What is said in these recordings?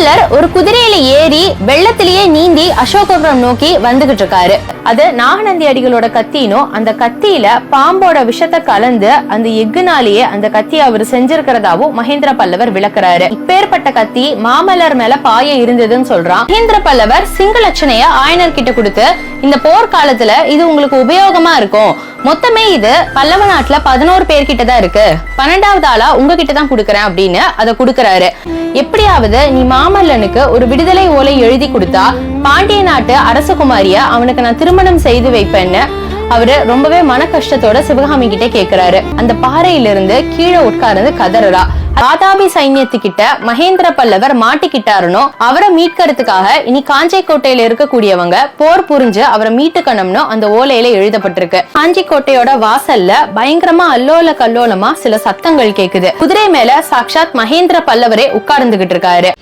மாமல்லர் ஒரு குதிரையில ஏறி வெள்ளத்திலேயே நீந்தி அசோகபுரம் நோக்கி வந்துகிட்டு இருக்காரு. அது நாகநந்தி அடிகளோட கத்தினும் அந்த கத்தியில பாம்போட விஷத்தை கலந்து அந்த எஃகுனாலேயே அந்த கத்தியை அவர் செஞ்சிருக்கிறதாவும் மகேந்திர பல்லவர் விளக்குறாரு. இப்பேற்பட்ட கத்தி மாமல்லர் மேல பாய இருந்ததுன்னு சொல்றான். மகேந்திர பல்லவர் சிங்களச்சனைய ஆயனர் கிட்ட கொடுத்து இந்த போர்க்காலத்துல இது உங்களுக்கு உபயோகமா இருக்கும். மொத்தமே இது பல்லவ நாட்டுல பதினோரு பேர் தான் இருக்கு. பன்னெண்டாவது ஆளா உங்ககிட்ட தான் கொடுக்கறேன் அப்படின்னு அதை குடுக்கறாரு. எப்படியாவது நீ மாம மாமல்லனுக்கு ஒரு விடுதலை ஓலை எழுதி கொடுத்தா பாண்டிய நாட்டு அரசகுமாரிய அவனுக்கு நான் திருமணம் செய்து வைப்பேன்னு அவரு ரொம்பவே மன கஷ்டத்தோட சிவகாமி கிட்ட கேக்குறாரு. அந்த பாறையில இருந்து கீழே உட்கார்ந்து கதறா ராதாபி சைன்யத்துக்கிட்ட மகேந்திர பல்லவர் மாட்டிக்கிட்டாருனோ அவரை மீட்கறதுக்காக இனி காஞ்சை கோட்டையில இருக்கக்கூடியவங்க போர் புரிஞ்சு அவரை மீட்டுக்கணும்னு அந்த ஓலையில எழுதப்பட்டிருக்கு. காஞ்சி கோட்டையோட வாசல்ல பயங்கரமா அல்லோல கல்லோலமா சில சத்தங்கள் கேக்குது. குதிரை மேல சாக்ஷாத் மகேந்திர பல்லவரே உட்கார்ந்துகிட்டு இருக்காரு.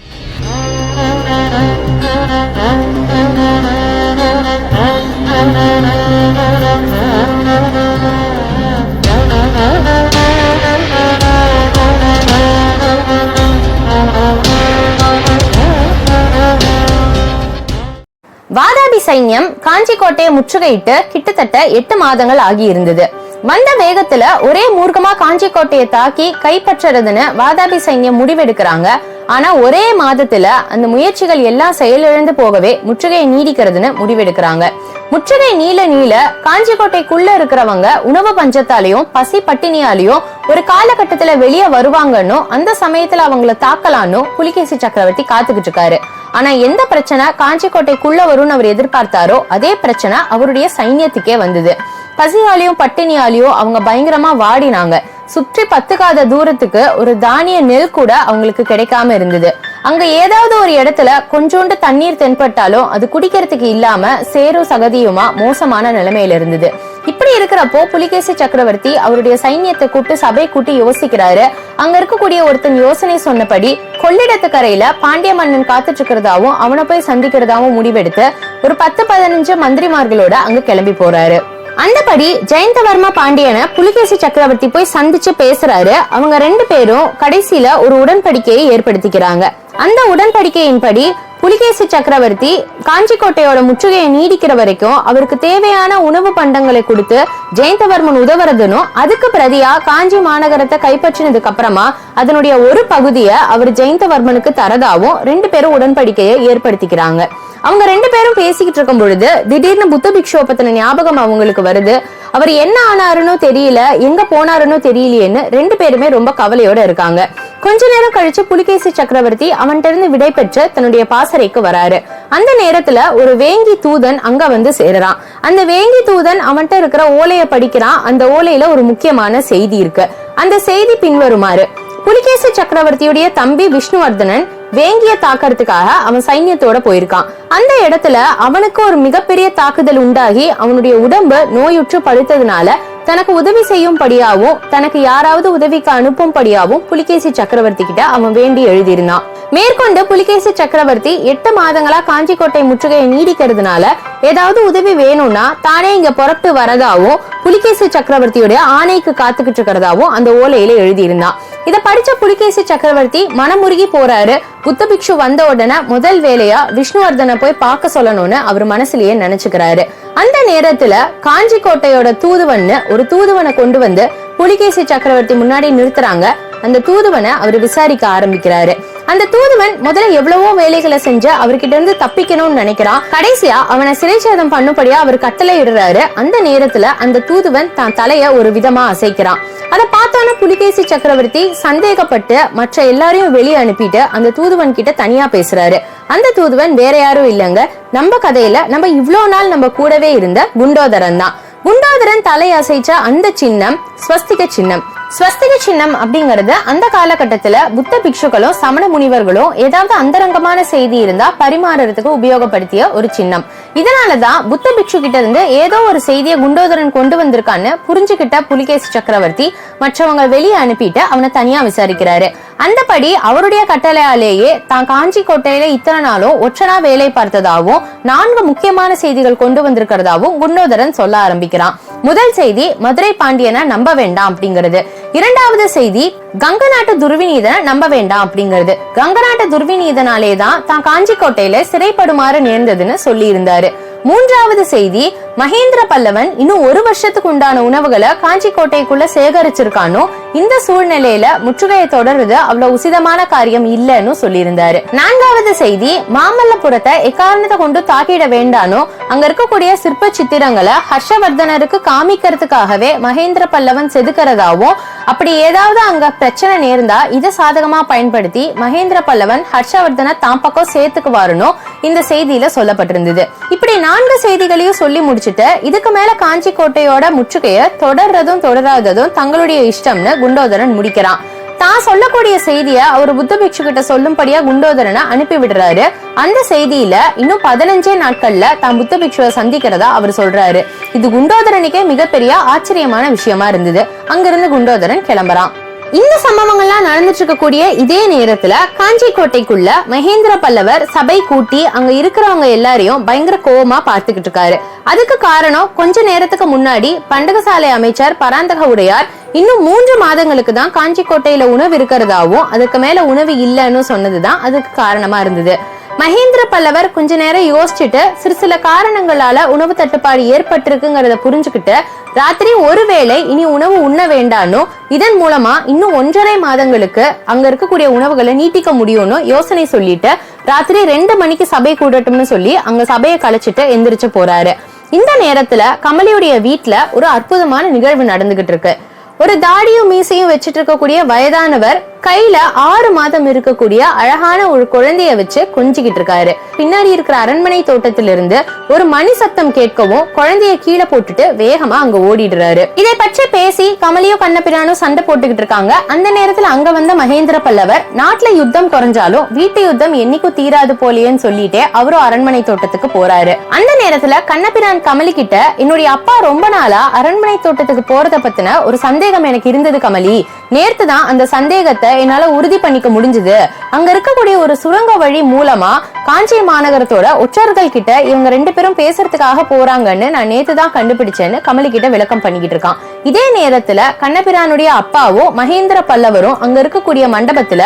வாதாபி சைன்யம் காஞ்சி கோட்டையை முற்றுகையிட்டு கிட்டத்தட்ட எட்டு மாதங்கள் ஆகியிருந்தது. வந்த வேகத்துல ஒரே மூர்க்கமா காஞ்சி கோட்டையை தாக்கி கைப்பற்றுறதுன்னு வாதாபி சைன்யம் முடிவெடுக்கிறாங்க. ஆனா ஒரே மாதத்துல அந்த முயற்சிகள் எல்லாம் செயலிழந்து போகவே முற்றுகையை நீடிக்கிறதுன்னு முடிவெடுக்கிறாங்க. முற்றுகை நீள நீள காஞ்சிக்கோட்டைக்குள்ள இருக்கிறவங்க உணவு பஞ்சத்தாலையும் பசி பட்டினியாலையும் ஒரு காலகட்டத்துல வெளியே வருவாங்கன்னு அந்த சமயத்துல அவங்கள தாக்கலான்னு புலிகேசி சக்கரவர்த்தி காத்துக்கிட்டு இருக்காரு. ஆனா எந்த பிரச்சனை காஞ்சிக்கோட்டைக்குள்ள வரும்னு அவர் எதிர்பார்த்தாரோ அதே பிரச்சனை அவருடைய சைன்யத்துக்கே வந்தது. பசியாலையும் பட்டினியாலையும் அவங்க பயங்கரமா வாடினாங்க. சுற்றி பத்துக்காத தூரத்துக்கு ஒரு தானிய நெல் கூட அவங்களுக்கு கிடைக்காம இருந்தது. அங்க ஏதாவது ஒரு இடத்துல கொஞ்சோண்டு தண்ணீர் தென்பட்டாலும் அது குடிக்கிறதுக்கு இல்லாம சேரும் சகதியுமா மோசமான நிலைமையில இருந்தது. இப்படி இருக்கிறப்போ புலிகேசி சக்கரவர்த்தி அவருடைய சைன்யத்தை கூட்டு சபை கூட்டி யோசிக்கிறாரு. அங்க இருக்கக்கூடிய ஒருத்தன் யோசனை சொன்னபடி கொள்ளிடத்து கரையில பாண்டிய மன்னன் காத்துட்டு இருக்கிறதாவும் அவனை போய் சந்திக்கிறதாவும் முடிவெடுத்து ஒரு பத்து பதினஞ்சு மந்திரிமார்களோட அங்க கிளம்பி போறாரு. அந்தபடி ஜெயந்தவர்மா பாண்டியனை புலிகேசி சக்கரவர்த்தி போய் சந்திச்சு பேசுறாரு. அவங்க ரெண்டு பேரும் கடைசியில ஒரு உடன்படிக்கையை ஏற்படுத்திக்கிறாங்க. அந்த உடன்படிக்கையின்படி புலிகேசி சக்கரவர்த்தி காஞ்சிக்கோட்டையோட முற்றுகையை நீடிக்கிற வரைக்கும் அவருக்கு தேவையான உணவு பண்டங்களை கொடுத்து ஜெயந்தவர்மன் உதவுறதுனும் அதுக்கு பிரதியா காஞ்சி மாநகரத்தை கைப்பற்றினதுக்கு அப்புறமா அதனுடைய ஒரு பகுதியை அவர் ஜெயந்தவர்மனுக்கு தரதாவும் ரெண்டு பேரும் உடன்படிக்கையை ஏற்படுத்திக்கிறாங்க. அவங்க ரெண்டு பேரும் பேசிக்கிட்டு இருக்கும் பொழுது திடீர்னு புத்த பிக்ஷுவை பத்தின ஞாபகம் அவங்களுக்கு வருது. அவர் என்ன ஆனாருன்னு தெரியல எங்க போனாருன்னு தெரியலையேன்னு ரெண்டு பேருமே ரொம்ப கவலையோட இருக்காங்க. கொஞ்ச நேரம் கழிச்சு புலிகேசி சக்கரவர்த்தி அவன்கிட்ட இருந்து விடை பெற்று தன்னுடைய பாசறைக்கு வராரு. அந்த நேரத்துல ஒரு வேங்கி தூதன் அங்க வந்து சேருறான். அந்த வேங்கி தூதன் அவன்கிட்ட இருக்கிற ஓலைய படிக்கிறான். அந்த ஓலையில ஒரு முக்கியமான செய்தி இருக்கு. அந்த செய்தி பின்வருமாறு. புலிகேசி சக்கரவர்த்தியுடைய தம்பி விஷ்ணுவர்தனன் வேங்கிய தாக்கறதுக்காக அவன் சைன்யத்தோட போயிருக்கான். அந்த இடத்துல அவனுக்கு ஒரு மிகப்பெரிய தாக்குதல் உண்டாகி அவனுடைய உடம்பு நோயுற்று படுத்ததுனால தனக்கு உதவி செய்யும்படியாவும் தனக்கு யாராவது உதவிக்கு அனுப்பும்படியாவும் புலிகேசி சக்கரவர்த்தி கிட்ட அவன் வேண்டி எழுதியிருந்தான். மேற்கொண்டு புலிகேசி சக்கரவர்த்தி எட்டு மாதங்களா காஞ்சிக்கோட்டை முற்றுகையை நீடிக்கிறதுனால ஏதாவது உதவி வேணும்னா தானே இங்க புறப்பட்டு வரதாவும் புலிகேசி சக்கரவர்த்தியுடைய ஆணைக்கு காத்துக்கிட்டு இருக்கிறதாவும் அந்த ஓலையில எழுதியிருந்தான். இத படிச்ச புலிகேசி சக்கரவர்த்தி மனமுருகி போறாரு. புத்த பிக்ஷு வந்த உடனே முதல் வேலையா விஷ்ணுவர்தனை போய் பார்க்க சொல்லணும்னு அவர் மனசுலயே நினைச்சுக்கிறாரு. அந்த நேரத்துல காஞ்சி கோட்டையோட தூதுவன்னு ஒரு தூதுவனை கொண்டு வந்து புலிகேசி சக்கரவர்த்தி முன்னாடி நிறுத்துறாங்க. அந்த தூதுவனை அவர் விசாரிக்க ஆரம்பிக்கிறாரு. அந்த தூதுவன் முதல்ல எவ்வளவோ வேலைகளை செஞ்சு அவர்கிட்ட இருந்து தப்பிக்கணும்னு நினைக்கிறான். கடைசியா அவனை சிறைச்சேதம் பண்ணும்படியா அவர் கட்டளை இடுறாரு. அந்த நேரத்துல அந்த தூதுவன் தான் தலைய ஒரு விதமா அசைக்கிறான். அதை பார்த்தான புலிகேசி சக்கரவர்த்தி சந்தேகப்பட்டு மற்ற எல்லாரையும் வெளியே அனுப்பிட்டு அந்த தூதுவன் கிட்ட தனியா பேசுறாரு. அந்த தூதுவன் வேற யாரும் இல்லைங்க. நம்ம கதையில நம்ம இவ்வளோ நாள் நம்ம கூடவே இருந்த குண்டோதரன் தான். குண்டோதரன் தலை அசைச்ச அந்த சின்னம் ஸ்வஸ்திக சின்னம். ஸ்வஸ்திக சின்னம் அப்படிங்கறது அந்த காலகட்டத்துல புத்த பிக்ஷுக்களும் சமண முனிவர்களும் ஏதாவது அந்தரங்கமான செய்தி இருந்தா பரிமாறுறதுக்கு உபயோகப்படுத்திய ஒரு சின்னம். இதனாலதான் புத்த பிக்ஷு கிட்ட இருந்து ஏதோ ஒரு செய்தியை குண்டோதரன் கொண்டு வந்திருக்கான்னு புரிஞ்சுகிட்ட புலிகேசி சக்கரவர்த்தி மற்றவங்க வெளியே அனுப்பிட்டு அவனை தனியா விசாரிக்கிறாரு. அந்தபடி அவருடைய கட்டளையாலேயே தான் காஞ்சி கோட்டையில இத்தனை நாளும் ஒற்றனா வேலை பார்த்ததாகவும் நான்கு முக்கியமான செய்திகள் கொண்டு வந்திருக்கிறதாவும் குண்டோதரன் சொல்ல ஆரம்பிக்கிறான். முதல் செய்தி மதுரை பாண்டியனை நம்ப வேண்டாம் அப்படிங்கிறது. இரண்டாவது செய்தி கங்க நாட்டு துர்விநீதனை நம்ப வேண்டாம் அப்படிங்கிறது. கங்க நாட்டு துர்விநீதனாலே தான் தான் காஞ்சிக்கோட்டையில சிறைப்படுமாறு நேர்ந்ததுன்னு சொல்லி இருந்தாரு மூன்றாவது செய்தி மகேந்திர பல்லவன் இன்னும் ஒரு வருஷத்துக்கு உண்டான உணவுகளை காஞ்சி கோட்டைக்குள்ள சேகரிச்சிருக்கானோ இந்த சூழ்நிலையில முற்றுகையை தொடர்றது அவ்வளவு உசிதமான காரியம் இல்லைன்னு சொல்லியிருந்தாரு. நான்காவது செய்தி மாமல்லபுரத்தை எக்காரணத்தை கொண்டு தாக்கிட வேண்டானோ அங்க இருக்கக்கூடிய சிற்ப சித்திரங்களை ஹர்ஷவர்தனருக்கு காமிக்கிறதுக்காகவே மகேந்திர பல்லவன் செதுக்கிறதாவும் அப்படி ஏதாவது அங்க பிரச்சனை நேர்ந்தா இதை சாதகமா பயன்படுத்தி மகேந்திர பல்லவன் ஹர்ஷவர்தனை தாம் பக்கம் சேர்த்துக்குவாருனோ இந்த செய்தியில சொல்லப்பட்டிருந்தது. இப்படி நான்கு செய்திகளையும் சொல்லி முடிச்சுட்டு இதுக்கு மேல காஞ்சி கோட்டையோட முற்றுகைய தொடர்றதும் தொடராததும் தங்களுடைய இஷ்டம்னு குண்டோதரன் முடிக்கிறான். தான் சொல்லக்கூடிய செய்திய அவர் புத்த பிக்ஷு கிட்ட சொல்லும்படியா குண்டோதரனை அனுப்பி விடுறாரு. அந்த செய்தியில இன்னும் பதினஞ்சே நாட்கள்ல தான் புத்த பிக்ஷுவை சந்திக்கிறதா அவர் சொல்றாரு. இது குண்டோதரனுக்கே மிகப்பெரிய ஆச்சரியமான விஷயமா இருந்தது. அங்கிருந்து குண்டோதரன் கிளம்புறான். இந்த சம்பவங்கள்லாம் நடந்துட்டு இருக்கக்கூடிய இதே நேரத்துல காஞ்சி கோட்டைக்குள்ள மகேந்திர பல்லவர் சபை கூட்டி அங்க இருக்கிறவங்க எல்லாரையும் பயங்கர கோவமா பார்த்துக்கிட்டு இருக்காரு. அதுக்கு காரணம் கொஞ்ச நேரத்துக்கு முன்னாடி பண்டகசாலை அமைச்சர் பராந்தக உடையார் இன்னும் மூன்று மாதங்களுக்கு தான் காஞ்சி கோட்டையில உணவு இருக்கிறதாவும் அதுக்கு மேல உணவு இல்லைன்னு சொன்னதுதான் அதுக்கு காரணமா இருந்தது. மகேந்திர பல்லவர் கொஞ்ச நேரம் யோசிச்சுட்டு சிறு சில காரணங்களால உணவு தட்டுப்பாடு ஏற்பட்டிருக்குங்கிறத புரிஞ்சுக்கிட்டு ராத்திரி ஒருவேளை இனி உணவு உண்ண வேண்டானோ இதன் மூலமா இன்னும் ஒன்றரை மாதங்களுக்கு அங்க இருக்கக்கூடிய உணவுகளை நீட்டிக்க முடியும்னு யோசனை சொல்லிட்டு ராத்திரி ரெண்டு மணிக்கு சபை கூடட்டும்னு சொல்லி அங்க சபையை கலைச்சிட்டு எந்திரிச்சு போறாரு. இந்த நேரத்துல கமலியுடைய வீட்டுல ஒரு அற்புதமான நிகழ்வு நடந்துகிட்டு இருக்கு. ஒரு தாடியும் மீசையும் வச்சிட்டு இருக்கக்கூடிய வயதானவர் கையில ஆறு மாதம் இருக்கக்கூடிய அழகான ஒரு குழந்தைய வச்சு கொஞ்சிக்கிட்டு இருக்காரு. பின்னாடி இருக்கிற அரண்மனை தோட்டத்திலிருந்து ஒரு மணி சத்தம் கேட்கவும் குழந்தைய கீழே போட்டுட்டு வேகமா அங்க ஓடிடுறாரு. இதை பற்றி பேசி கமலியோ கண்ணபிரானோ சண்டை போட்டுக்கிட்டு இருக்காங்க. அந்த நேரத்துல அங்க வந்த மகேந்திர பல்லவர் நாட்டுல யுத்தம் குறைஞ்சாலும் வீட்டு யுத்தம் என்னைக்கும் தீராது போலேன்னு சொல்லிட்டு அவரும் அரண்மனை தோட்டத்துக்கு போறாரு. அந்த நேரத்துல கண்ணபிரான் கமலி கிட்ட என்னுடைய அப்பா ரொம்ப நாளா அரண்மனை தோட்டத்துக்கு போறத பத்தின ஒரு சந்தேகம் எனக்கு இருந்தது கமலி. நேர்த்து தான் அந்த சந்தேகத்தை என்னால உறுதி பண்ணிக்க முடிஞ்சது. அங்க இருக்கக்கூடிய ஒரு சுரங்க வழி மூலமா காஞ்சி மாநகரத்தோட உச்சர்கள் கிட்ட இவங்க ரெண்டு பேரும் பேசுறதுக்காக போறாங்கன்னு நான் நேத்து தான் கண்டுபிடிச்சேன்னு கமலி கிட்ட விளக்கம் பண்ணிக்கிட்டு இருக்கான். இதே நேரத்துல கண்ணபிரானுடைய அப்பாவும் மகேந்திர பல்லவரும் அங்க இருக்கக்கூடிய மண்டபத்துல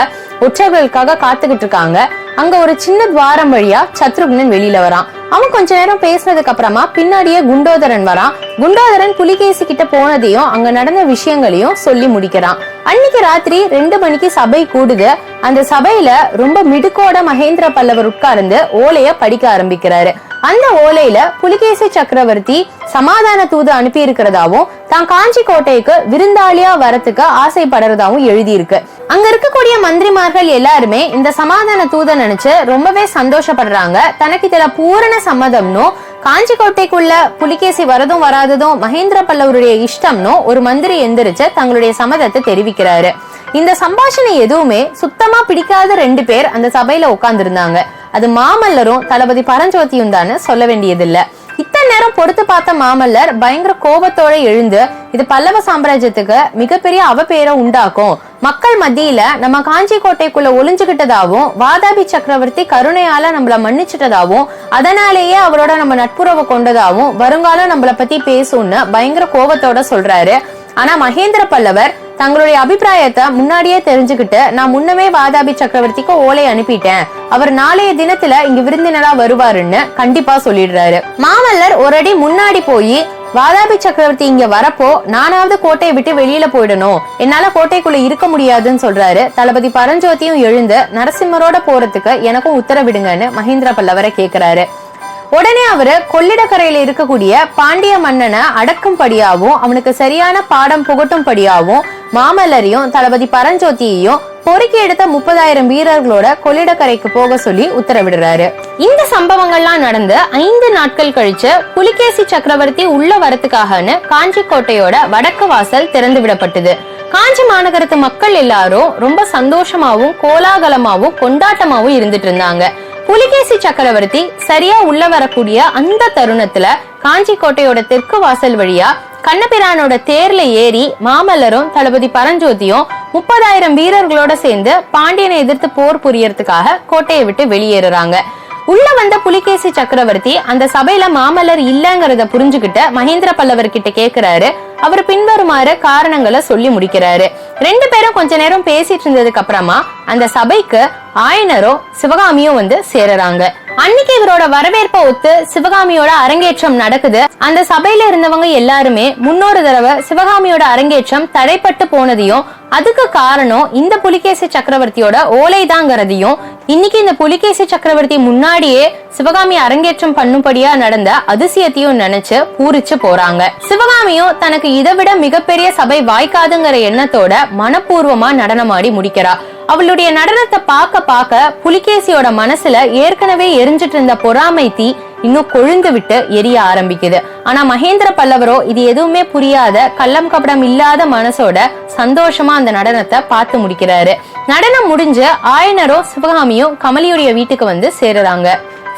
உற்சவர்களுக்காக காத்துக்கிட்டு இருக்காங்க. அங்க ஒரு சின்ன துவாரம் வழியா சத்ருக்னன் வெளியில வரான். அவன் கொஞ்ச நேரம் பேசினதுக்கு அப்புறமா பின்னாடியே குண்டோதரன் வரான். குண்டோதரன் புலிகேசி கிட்ட போனதையும் அங்க நடந்த விஷயங்களையும் சொல்லி முடிக்கிறான். அன்னைக்கு ராத்திரி ரெண்டு மணிக்கு சபை கூடுது. அந்த சபையில ரொம்ப மிடுக்கோட மகேந்திர பல்லவர் உட்கார்ந்து ஓலைய படிக்க ஆரம்பிக்கிறாரு. அந்த ஓலையில புலிகேசி சக்கரவர்த்தி சமாதான தூது அனுப்பி இருக்கிறதாவும் தான் காஞ்சி கோட்டைக்கு விருந்தாளியா வரத்துக்கு ஆசைப்படுறதாவும் எழுதியிருக்கு. அங்க இருக்கக்கூடிய மந்திரிமார்கள் எல்லாருமே இந்த சமாதான தூதை நினைச்சு ரொம்பவே சந்தோஷப்படுறாங்க. தனக்கு இதுல பூரண சம்மதம்னும் காஞ்சி கோட்டைக்குள்ள புலிகேசி வரதும் வராததும் மகேந்திர பல்லவருடைய இஷ்டம்னும் ஒரு மந்திரி எந்திரிச்சு தங்களுடைய சம்மதத்தை தெரிவிக்கிறாரு. இந்த சம்பாஷணை எதுவுமே சுத்தமா பிடிக்காத ரெண்டு பேர் அந்த சபையில உட்கார்ந்துருந்தாங்க. அது மாமல்லரும் தளபதி பரஞ்சோதியும் தானே சொல்ல வேண்டியதில்ல. இத்தனை நேரம் பொறுத்து பார்த்த மாமல்லர் பயங்கர கோபத்தோட எழுந்து இது பல்லவ சாம்ராஜ்யத்துக்கு மிகப்பெரிய அவப்பேரை உண்டாக்கும். மக்கள் மத்தியில நம்ம காஞ்சி கோட்டைக்குள்ள ஒளிஞ்சுகிட்டதாவும் வாதாபி சக்கரவர்த்தி கருணையால நம்மள மன்னிச்சிட்டதாவும் அதனாலேயே அவரோட நம்ம நட்புறவு கொண்டதாவும் வருங்காலம் நம்மள பத்தி பேசும்னு பயங்கர கோபத்தோட சொல்றாரு. ஆனா மகேந்திர பல்லவர் தங்களுடைய அபிப்பிராயத்தை முன்னாடியே தெரிஞ்சுக்கிட்டு நான் முன்னமே வாதாபி சக்கரவர்த்திக்கு ஓலை அனுப்பிட்டேன். அவர் நாளைய தினத்துல இங்க விருந்தினரா வருவாருன்னு கண்டிப்பா சொல்லிடுறாரு. மாமல்லர் ஒரு அடி முன்னாடி போய் வாதாபி சக்கரவர்த்தி இங்க வரப்போ நானாவது கோட்டையை விட்டு வெளியில போயிடணும். என்னால கோட்டைக்குள்ள இருக்க முடியாதுன்னு சொல்றாரு. தளபதி பரஞ்சோதியும் எழுந்து நரசிம்மரோட போறதுக்கு எனக்கும் உத்தரவிடுங்கன்னு மஹேந்திர பல்லவரை கேக்குறாரு. உடனே அவரு கொள்ளிடக்கரையில இருக்கக்கூடிய பாண்டிய மன்னனை அடக்கும்படியாவும் அவனுக்கு சரியான பாடம் புகட்டும்படியாவும் மாமல்லரையும் தளபதி பரஞ்சோதியையும் பொறுக்கி எடுத்த முப்பதாயிரம் வீரர்களோட கொள்ளிடக்கரைக்கு போக சொல்லி உத்தரவிடுறாரு. இந்த சம்பவங்கள்லாம் நடந்து ஐந்து நாட்கள் கழிச்சு புலிகேசி சக்கரவர்த்தி உள்ள வரத்துக்காகன்னு காஞ்சி கோட்டையோட வடக்கு வாசல் திறந்து விடப்பட்டது. காஞ்சி மாநகரத்து மக்கள் எல்லாரும் ரொம்ப சந்தோஷமாவும் கோலாகலமாவும் கொண்டாட்டமாவும் இருந்துட்டு இருந்தாங்க. புலிகேசி சக்கரவர்த்தி சரியா உள்ள வரக்கூடிய அந்த தருணத்துல காஞ்சி கோட்டையோட தெற்கு வாசல் வழியா கண்ணபிரானோட தேர்ல ஏறி மாமல்லரும் தளபதி பரஞ்சோதியும் முப்பதாயிரம் வீரர்களோட சேர்ந்து பாண்டியனை எதிர்த்து போர் புரியறதுக்காக கோட்டையை விட்டு வெளியேறுறாங்க. உள்ள வந்த புலிகேசி சக்கரவர்த்தி அந்த சபையில மாமல்லர் இல்லங்கறத புரிஞ்சுகிட்டு மகேந்திர பல்லவர் கிட்ட கேக்குறாரு. அவர் பின்வருமாறு காரணங்களை சொல்லி முடிக்கிறாரு. ரெண்டு பேரும் கொஞ்ச நேரம் பேசிட்டு இருந்ததுக்கு அப்புறமா அந்த சபைக்கு ஆயனரும் சிவகாமியும் வந்து சேருறாங்க. அன்னைக்கு இவரோட வரவேற்பை ஒத்து சிவகாமியோட அரங்கேற்றம் நடக்குது. அந்த சபையில இருந்தவங்க எல்லாருமே முன்னொரு தடவை சிவகாமியோட அரங்கேற்றம் தடைப்பட்டு போனதையும் அதுக்கு காரணம் இந்த புலிகேசி சக்கரவர்த்தியோட ஓலைதாங்கிறதையும் இன்னைக்கு இந்த புலிகேசி சக்கரவர்த்தி முன்னாடியே சிவகாமி அரங்கேற்றம் பண்ணும்படியா நடந்த அதிசயத்தையும் நினைச்சு பூரிச்சு போறாங்க. சிவகாமியும் தனக்கு இதை விட மிகப்பெரிய சபை வாய்க்காதுங்கிற எண்ணத்தோட மனப்பூர்வமா நடனமாடி முடிக்கிறா. அவளுடைய நடனத்தை பார்க்க பார்க்க புலிகேசியோட மனசுல ஏற்கனவே எரிஞ்சிட்டு இருந்த பொறாமை தீ இன்னும் கொழுந்து விட்டு எரிய ஆரம்பிக்குது. ஆனா மகேந்திர பல்லவரோ இது எதுவுமே புரியாத கள்ளம் கபடம் இல்லாத மனசோட சந்தோஷமா அந்த நடனத்தை பார்த்து முடிக்கிறாரு. நடனம் முடிஞ்சு ஆயனரோ சிவகாமியும் கமலியுடைய வீட்டுக்கு வந்து சேருறாங்க.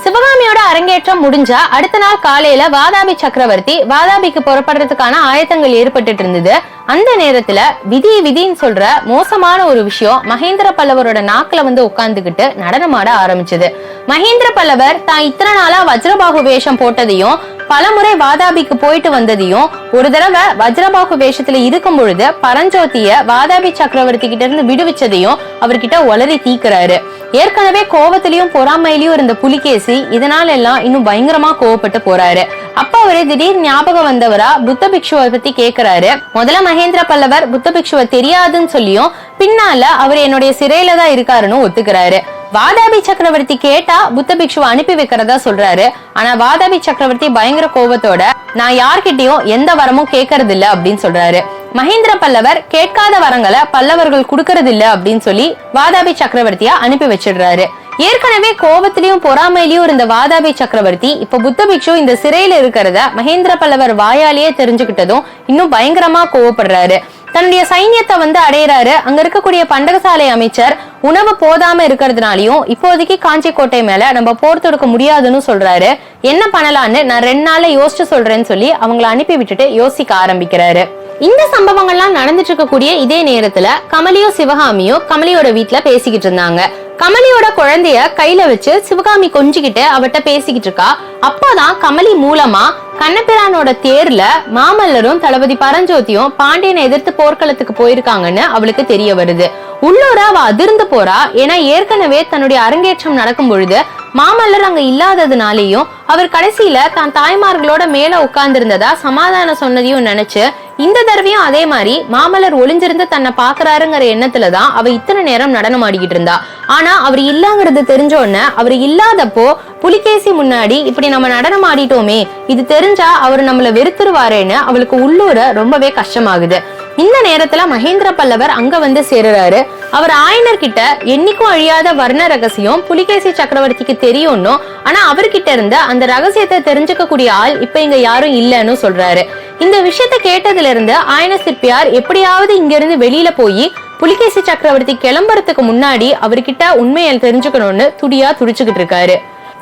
சிவகாமியோட அரங்கேற்றம் முடிஞ்சா அடுத்த நாள் காலையில வாதாபி சக்கரவர்த்தி வாதாபிக்கு புறப்படுறதுக்கான ஆயத்தங்கள் ஏற்பட்டுட்டு இருந்தது. அந்த நேரத்துல விதி விதின்னு சொல்ற மோசமான ஒரு விஷயம் மகேந்திர பல்லவரோட நாக்குல வந்து உட்கார்ந்துகிட்டு நடனமாட ஆரம்பிச்சது. மகேந்திர பல்லவர் தான் இத்தனை நாளா வஜ்ரபாகு வேஷம் போட்டதையும் பலமுறை வாதாபிக்கு போயிட்டு வந்ததையும் ஒரு தடவை வஜ்ரபாகு வேஷத்துல இருக்கும் பொழுது பரஞ்சோதிய வாதாபி சக்கரவர்த்தி கிட்ட இருந்து விடுவிச்சதையும் அவர்கிட்ட ஒளரி தீக்குறாரு. ஏற்கனவே கோவத்திலயும் பொறாமையிலயும் இருந்த புலிகேசி இதனால எல்லாம் இன்னும் பயங்கரமா கோவப்பட்டு போறாரு. அப்ப அவரு திடீர் ஞாபகம் வந்தவரா? புத்த பிக்ஷுவை பத்தி கேக்குறாரு. முதல்ல மகேந்திர பல்லவர் புத்த பிக்ஷுவை தெரியாதுன்னு சொல்லியும் பின்னால அவர் என்னுடைய சிறையில தான் இருக்காருன்னு ஒத்துக்கிறாரு. வாதாபி சக்கரவர்த்தி கேட்டா புத்த பிக்ஷுவை அனுப்பி வைக்கிறதா சொல்றாரு. ஆனா வாதாபி சக்கரவர்த்தி பயங்கர கோபத்தோட நான் யார்கிட்டயும் எந்த வரமும் கேட்கறது இல்ல அப்படின்னு சொல்றாரு. மகேந்திர பல்லவர் கேட்காத வரங்களை பல்லவர்கள் கொடுக்கறது இல்ல அப்படின்னு சொல்லி வாதாபி சக்கரவர்த்தியா அனுப்பி வச்சிடுறாரு. ஏற்கனவே கோபத்திலையும் பொறாமையிலயும் இருந்த வாதாபி சக்கரவர்த்தி இப்ப புத்த பிக்ஷு இந்த சிறையில இருக்கிறத மகேந்திர பல்லவர் வாயாலேயே தெரிஞ்சுக்கிட்டதும் இன்னும் பயங்கரமா கோவப்படுறாரு. தன்னுடைய சைன்யத்தை வந்து அடையிறாரு. அங்க இருக்கக்கூடிய பண்டகசாலை அமைச்சர் உணவு போதாம இருக்கிறதுனாலயும் இப்போதைக்கு காஞ்சி கோட்டை மேல நம்ம போர் தொடுக்க முடியாதுன்னு சொல்றாரு. என்ன பண்ணலான்னு நான் ரெண்டு நாள்ல யோசிச்சு சொல்றேன்னு சொல்லி அவங்கள அனுப்பி விட்டுட்டு யோசிக்க ஆரம்பிக்கிறாரு. இந்த சம்பவங்கள்லாம் நடந்துட்டு இருக்கக்கூடிய இதே நேரத்துல கமலியோ சிவகாமியும் கமலியோட வீட்ல பேசிக்கிட்டு இருந்தாங்க. கமலியோட குழந்தைய கையில வச்சு சிவகாமி கொஞ்சிக்கிட்டு அவட்ட பேசிக்கிட்டு இருக்கா. அப்போதான் கமலி மூலமா கண்ணபிரானோட தேர்ல மாமல்லரும் தளபதி பரஞ்சோதியும் பாண்டியனை எதிர்த்து போர்க்களத்துக்கு போயிருக்காங்கன்னு அவளுக்கு தெரிய வருது. உள்ளூர அவ அதிர்ந்து போறா. ஏன்னா ஏற்கனவே தன்னுடைய அரங்கேற்றம் நடக்கும் பொழுது மாமல்லர் அங்க இல்லாததுனாலேயும் அவர் கடைசியில தான் தாய்மார்களோட மேல உட்கார்ந்திருந்ததா சமாதானம் சொன்னதையும் நினைச்சு இந்த தடவையும் அதே மாதிரி மாமலர் ஒளிஞ்சிருந்து தன்னை பாக்குறாருங்கிற எண்ணத்துலதான் அவ இத்தனை நேரம் நடனம் ஆடிக்கிட்டு இருந்தா. ஆனா அவர் இல்லங்கிறது தெரிஞ்ச உடனே அவர் இல்லாதப்போ புலிகேசி முன்னாடி இப்படி நம்ம நடனம் ஆடிட்டோமே இது தெரிஞ்சா அவர் நம்மள வெறுத்துருவாரேன்னு அவளுக்கு உள்ளூர ரொம்பவே கஷ்டமாகுது. இந்த நேரத்துல மகேந்திர பல்லவர் அங்க வந்து சேருறாரு. அவர் ஆயனர் கிட்ட என்னைக்கும் அழியாத வர்ண ரகசியம் புலிகேசி சக்கரவர்த்திக்கு தெரியும்னும் ஆனா அவர்கிட்ட இருந்த அந்த ரகசியத்தை தெரிஞ்சுக்க கூடிய ஆள் இப்ப இங்க யாரும் இல்லைன்னு சொல்றாரு. இந்த விஷயத்த கேட்டதுல இருந்து ஆயன சிற்பியார் எப்படியாவது இங்க இருந்து வெளியில போய் புலிகேசி சக்கரவர்த்தி கிளம்புறதுக்கு முன்னாடி அவர்கிட்ட உண்மையை தெரிஞ்சுக்கணும்னு துடியா துடிச்சுக்கிட்டு இருக்காரு.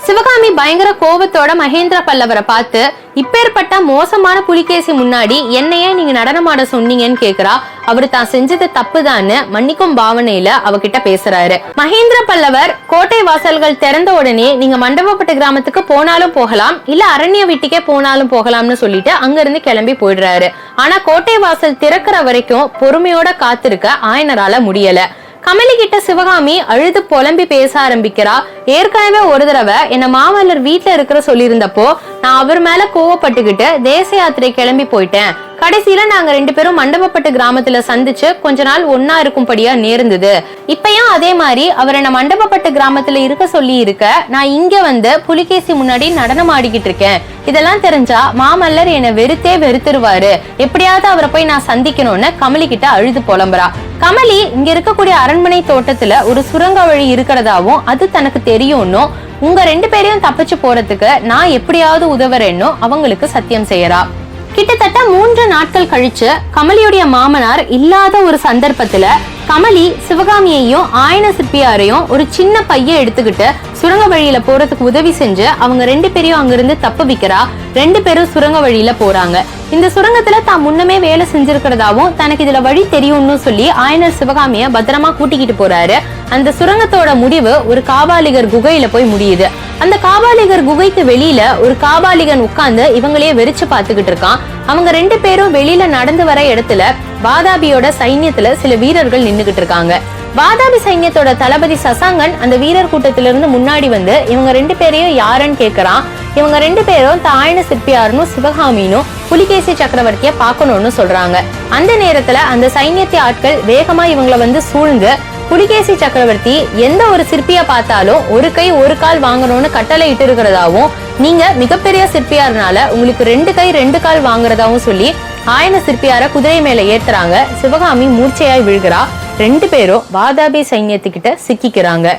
சிவகாமி பயங்கர கோபத்தோட மகேந்திர பல்லவரை பார்த்து இப்பேற்பட்ட மோசமான புலிகேசி முன்னாடி என்னையே நீங்க நடனமாட சொன்னீங்கன்னு கேக்குறா. அவரு தான் செஞ்சது தப்புதான்னு மன்னிக்கும் பாவனையில அவகிட்ட பேசுறாரு. மகேந்திர பல்லவர் கோட்டை வாசல்கள் திறந்த உடனே நீங்க மண்டபப்பட்ட கிராமத்துக்கு போனாலும் போகலாம் இல்ல அரண்ய வீட்டுக்கே போனாலும் போகலாம்னு சொல்லிட்டு அங்க இருந்து கிளம்பி போயிடுறாரு. ஆனா கோட்டை வாசல் திறக்கிற வரைக்கும் பொறுமையோட காத்திருக்க ஆயனரால முடியல. கமலி கிட்ட சிவகாமி அழுது புலம்பி பேச ஆரம்பிக்கிறா. ஏற்கனவே ஒரு தடவை என்ன மாமல்லர் வீட்டுல இருக்கிற சொல்லியிருந்தப்போ நான் அவர் மேல கோவப்பட்டுக்கிட்டு தேச யாத்திரை கிளம்பி போயிட்டேன். கடைசியில நாங்க ரெண்டு பேரும் மண்டபப்பட்டு கிராமத்துல சந்திச்சு கொஞ்ச நாள் ஒன்னா இருக்கும்படியா நேர்ந்தது. இப்பயும் அதே மாதிரி அவர் என்ன மண்டபப்பட்டு கிராமத்துல இருக்க சொல்லி இருக்க நான் இங்க வந்து புலிகேசி முன்னாடி நடனம் ஆடிக்கிட்டு இருக்கேன். இதெல்லாம் தெரிஞ்சா மாமல்லர் என்னை வெறுத்தே வெறுத்துருவாரு. எப்படியாவது அவரை போய் நான் சந்திக்கணும்னு கமலி கிட்ட அழுது புலம்புறா. கமலி இங்க இருக்கக்கூடிய அரண்மனை தோட்டத்துல ஒரு சுரங்க வழி இருக்கிறதாவும் அது தனக்கு தெரியும்னும் உங்க ரெண்டு பேரையும் தப்பிச்சு போறதுக்கு நான் எப்படியாவது உதவுறேன்னு அவங்களுக்கு சத்தியம் செய்யறா. கிட்டத்தட்ட மூன்று நாட்கள் கழிச்சு கமலியுடைய மாமனார் இல்லாத ஒரு சந்தர்ப்பத்துல கமலி சிவகாமியையும் ஆயன சிற்பியாரையும் ஒரு சின்ன பைய எடுத்துக்கிட்டு சுரங்க வழியில போறதுக்கு உதவி செஞ்சு அவங்க ரெண்டு பேரையும் அங்கிருந்து தப்பு வைக்கிறா. ரெண்டு பேரும் சுரங்க வழியில போறாங்க. இந்த சுரங்கத்துல தான் முன்னமே வேலை செஞ்சிருக்கிறதாவும் தனக்கு இதுல வழி தெரியும்னு சொல்லி ஆயனர் சிவகாமிய பத்திரமா கூட்டிக்கிட்டு போறாரு. அந்த சுரங்கத்தோட முடிவு ஒரு காபாலிகர் குகையில போய் முடியுது. அந்த காபாலிகர் குகைக்கு வெளியில ஒரு காபாலிகன் உட்கார்ந்து இவங்களையே வெறிச்சு பார்த்துக்கிட்டு இருக்கான். அவங்க ரெண்டு பேரும் வெளியில நடந்து வர இடத்துல வாதாபியோட சைன்யத்துல சில வீரர்கள் நின்னுகிட்டு இருக்காங்க. வாதாபி சைன்யத்தோட தளபதி சசாங்கன் அந்த வீரர் கூட்டத்திலிருந்து முன்னாடி வந்து இவங்க ரெண்டு பேரையும் யாருன்னு கேக்குறான். இவங்க ரெண்டு பேரும் தாயின சிற்பியாரனும் சிவகாமினும் புலிகேசி சக்கரவர்த்திய பாக்கணும்னு சொல்றாங்க. அந்த நேரத்துல அந்த சைன்யத்தை ஆட்கள் வேகமா இவங்கள வந்து சூழ்ந்து புலிகேசி சக்கரவர்த்தி எந்த ஒரு சிற்பிய பார்த்தாலும் ஒரு கை ஒரு கால் வாங்கணும்னு கட்டளை இட்டு இருக்கிறதாவும் நீங்க மிகப்பெரிய சிற்பியாருனால உங்களுக்கு ரெண்டு கை ரெண்டு கால் வாங்குறதாவும் சொல்லி ஆயன சிற்பியார குதிரை மேல ஏத்துறாங்க. சிவகாமி மூர்ச்சையாய் விழுகிறா. ரெண்டு பேரும் வாதாபி சைன்யத்துக்கிட்ட சிக்கிக்கிறாங்க.